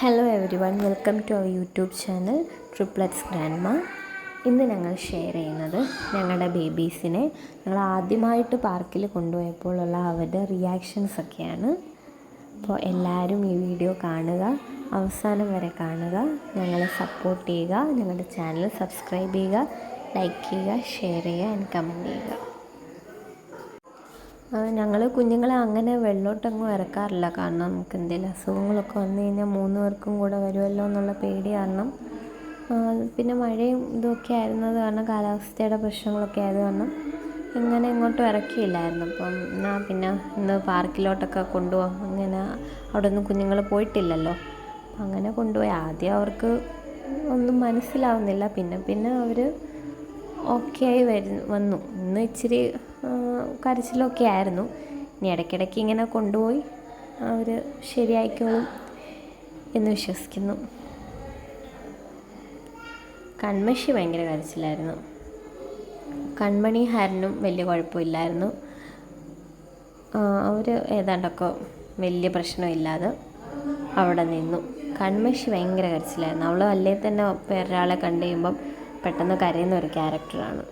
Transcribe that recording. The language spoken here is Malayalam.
Hello everyone welcome to our YouTube channel triplets grandma ഇന്ന് ഞങ്ങൾ ഷെയർ ചെയ്യുന്നത് ഞങ്ങളുടെ ബേബീസിനെ ഞങ്ങൾ ആദ്യമായിട്ട് പാർക്കിൽ കൊണ്ടുപോയപ്പോഴുള്ള അവരുടെ റിയാക്ഷൻസ് ഒക്കെയാണ്. അപ്പോൾ എല്ലാവരും ഈ വീഡിയോ കാണുക അവസാനം വരെ കാണുക ഞങ്ങളെ സപ്പോർട്ട് ചെയ്യുക ഞങ്ങളുടെ ചാനൽ സബ്സ്ക്രൈബ് ചെയ്യുക ലൈക്ക് ചെയ്യുക ഷെയർ ചെയ്യുക ആൻഡ് കമന്റ് ചെയ്യുക. ഞങ്ങൾ കുഞ്ഞുങ്ങളെ അങ്ങനെ വെള്ളോട്ടങ്ങും ഇറക്കാറില്ല കാരണം നമുക്ക് എന്തെങ്കിലും അസുഖങ്ങളൊക്കെ വന്നു കഴിഞ്ഞാൽ മൂന്ന് പേർക്കും കൂടെ വരുമല്ലോ എന്നുള്ള പേടി കാരണം പിന്നെ മഴയും ഇതൊക്കെ ആയിരുന്നത് കാരണം കാലാവസ്ഥയുടെ പ്രശ്നങ്ങളൊക്കെ ആയത് കാരണം ഇങ്ങനെ ഇങ്ങോട്ടും ഇറക്കിയില്ലായിരുന്നു അപ്പം എന്നാൽ പിന്നെ ഇന്ന് പാർക്കിലോട്ടൊക്കെ കൊണ്ടുപോകാം അങ്ങനെ അവിടെ ഒന്നും കുഞ്ഞുങ്ങൾ പോയിട്ടില്ലല്ലോ അങ്ങനെ കൊണ്ടുപോയി. ആദ്യം അവർക്ക് ഒന്നും മനസ്സിലാവുന്നില്ല. പിന്നെ പിന്നെ അവർ ഓക്കെ ആയി വരുന്നു വന്നു. ഇന്ന് ഇച്ചിരി കരച്ചിലൊക്കെ ആയിരുന്നു. ഇനി ഇടയ്ക്കിടയ്ക്ക് ഇങ്ങനെ കൊണ്ടുപോയി അവർ ശരിയായിക്കോളും എന്ന് വിശ്വസിക്കുന്നു. കൺമഷി ഭയങ്കര കരച്ചിലായിരുന്നു. കൺമണി ഹരനും വലിയ കുഴപ്പമില്ലായിരുന്നു. അവർ ഏതാണ്ടൊക്കെ വലിയ പ്രശ്നമില്ലാതെ അവിടെ നിന്നു. കൺമഷി ഭയങ്കര കരച്ചിലായിരുന്നു. അവൾ അല്ലേ തന്നെ വേറൊരാളെ കണ്ടു കഴിയുമ്പം പെട്ടെന്ന് കരയുന്ന ഒരു ക്യാരക്ടറാണ്